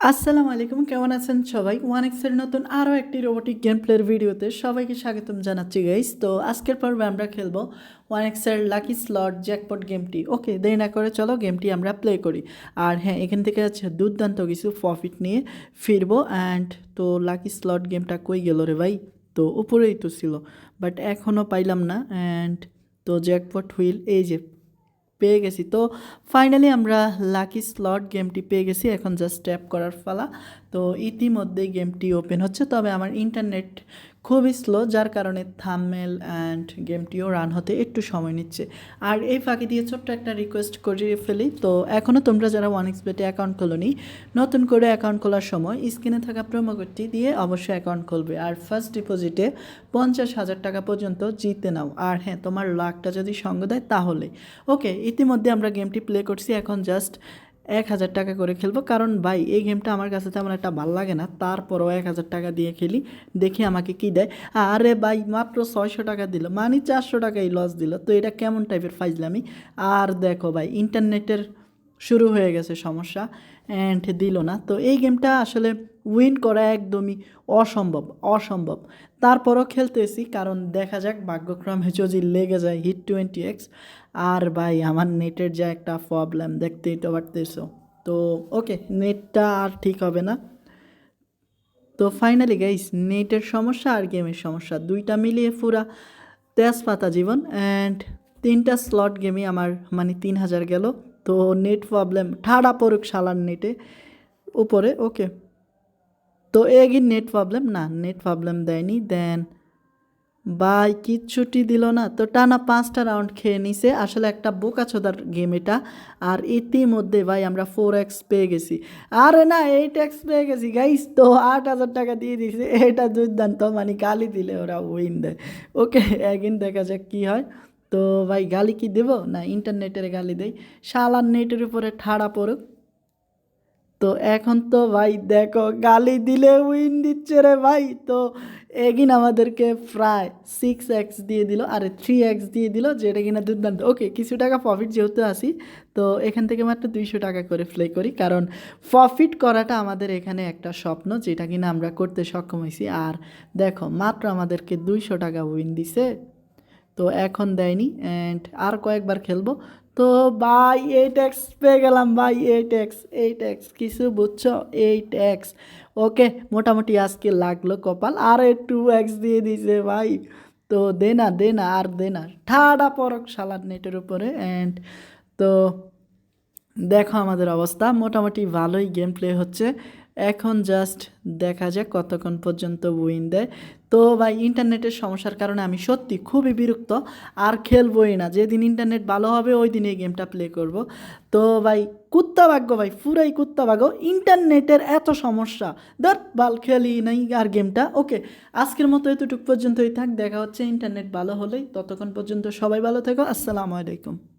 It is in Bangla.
আসসালামু আলাইকুম, কেমন আছেন সবাই? ওয়ান এক্সের নতুন আরও একটি রোবোটিক গেম প্লের ভিডিওতে সবাইকে স্বাগতম জানাচ্ছি গাইস তো আজকের পর্বে আমরা খেলব ওয়ান এক্সের লাকি স্লট জ্যাকপট গেমটি ওকে দেরি না করে চলো গেমটি আমরা প্লে করি। আর হ্যাঁ এখান থেকে আছে দুর্দান্ত কিছু প্রফিট নিয়ে ফিরবো। অ্যান্ড তো লাকি স্লট গেমটা কই গেল রে ভাই? তো উপরেই তো ছিল বাট এখনও পাইলাম না। অ্যান্ড তো জ্যাকপট হুইল এই যে পেয়ে গেছি। তো ফাইনালি আমরা লাকি স্লট গেমটি পেয়ে গেছি। এখন জাস্ট ট্যাপ করার ফালা তো ইতিমধ্যেই গেমটি ওপেন হচ্ছে। তবে আমার ইন্টারনেট খুবই স্লো, যার কারণে থামমেল অ্যান্ড গেমটিও রান হতে একটু সময় নিচ্ছে। আর এই ফাঁকি দিয়ে ছোট্ট একটা রিকোয়েস্ট করিয়ে ফেলি। তো এখনও তোমরা যারা ওয়ান এক্সপেটে অ্যাকাউন্ট খোলোনি, নতুন করে অ্যাকাউন্ট খোলার সময় স্ক্রিনে থাকা প্রোমো কোডটি দিয়ে অবশ্যই অ্যাকাউন্ট খুলবে। আর ফার্স্ট ডিপোজিটে পঞ্চাশ হাজার টাকা পর্যন্ত জিতে নাও। আর হ্যাঁ তোমার লাখটা যদি সঙ্গ দেয়, তাহলে। ওকে ইতিমধ্যে আমরা গেমটি প্লে করছি। এখন জাস্ট এক হাজার টাকা করে খেলব। কারণ ভাই, এই গেমটা আমার কাছে তেমন একটা ভালো লাগে না। তারপরও এক হাজার টাকা দিয়ে খেলি, দেখি আমাকে কি দেয়। আরে ভাই, মাত্র ছয়শো টাকা দিল। মানে চারশো টাকাই লস দিল। তো এটা কেমন টাইপের ফাইজলামি? আর দেখো ভাই ইন্টারনেটের শুরু হয়ে গেছে সমস্যা অ্যান্ড দিল না। তো এই গেমটা আসলে উইন করা একদমই অসম্ভব অসম্ভব। তারপরও খেলতেছি, কারণ দেখা যাক ভাগ্যক্রমে যদি লেগে যায় হিট টোয়েন্টি এক্স আর ভাই আমার নেটের যা একটা প্রবলেম দেখতেই তো পারতেছো। তো ওকে নেটটা আর ঠিক হবে না। তো ফাইনালি গাইস নেটের সমস্যা আর গেমের সমস্যা। দুইটা মিলিয়ে পুরা তেজপাতা জীবন অ্যান্ড তিনটা স্লট গেমই আমার মানে তিন হাজার গেল। তো নেট প্রবলেম ঠাড়া পড়ুক শালার নেটে উপরে ওকে তো এগিন নেট প্রবলেম না নেট প্রবলেম দেয়নি দেন ভাই কিচ্ছুটি দিল না। তো টানা পাঁচটা রাউন্ড খেয়ে নিছে। আসলে একটা বোকাছোদার গেম এটা। আর ইতিমধ্যে ভাই আমরা ফোর এক্স পেয়ে গেছি। আরে না এইট এক্স পেয়ে গেছি। গাইস তো আট হাজার টাকা দিয়ে দিছে। এটা দুর্দান্ত। মানে কালি দিলে ওরা উইন দেয়। ওকে একদিন দেখা যাক কী হয়। তো ভাই গালি কি দেবো? না ইন্টারনেটের গালি দেই। শালার নেটের উপরে ঠাড়া পড়ুক। তো এখন তো ভাই দেখো, গালি দিলে উইন দিচ্ছে রে ভাই। তো এগিন আমাদেরকে প্রায় সিক্স এক্স দিয়ে দিল, আরে থ্রি এক্স দিয়ে দিল, যেটা কিনা দুর্দান্ত। ওকে কিছু টাকা প্রফিট যেহেতু আসি তো এখান থেকে মাত্র দুইশো টাকা করে প্লে করি। কারণ প্রফিট করাটা আমাদের এখানে একটা স্বপ্ন, যেটা কিনা আমরা করতে সক্ষম হয়েছি। আর দেখো, মাত্র আমাদেরকে দুইশো টাকা উইন দিছে। তো এখন দেয়নি অ্যান্ড আর কয়েকবার খেলব। তো ভাই এইট এক্স পেয়ে গেলাম ভাই এইট এক্স এইট এক্স কিছু বুঝছ? এইট এক্স ওকে মোটামুটি আজকে লাগল কপাল। আর টু এক্স দিয়ে দিছে ভাই। তো দে না দে না, আর দে না। ঠাডা পরক সালাদ নেটের উপরে অ্যান্ড তো দেখো আমাদের অবস্থা। মোটামুটি ভালোই গেম প্লে হচ্ছে। এখন জাস্ট দেখা যাক কতক্ষণ পর্যন্ত উইন দেয়। তো ভাই ইন্টারনেটের সমস্যার কারণে আমি সত্যি খুবই বিরক্ত, আর খেলবই না। যেদিন ইন্টারনেট ভালো হবে, ওই দিন এই গেমটা প্লে করব। তো ভাই, কুত্তা ভাগ্য ভাই, পুরাই কুত্তা ভাগ্য। ইন্টারনেটের এত সমস্যা। ধর, বাল খেলি নাই আর গেমটা ওকে আজকের মতো এতটুকু পর্যন্তই থাক। দেখা হচ্ছে ইন্টারনেট ভালো হলেই। ততক্ষণ পর্যন্ত সবাই ভালো থেকো। আসসালামু আলাইকুম।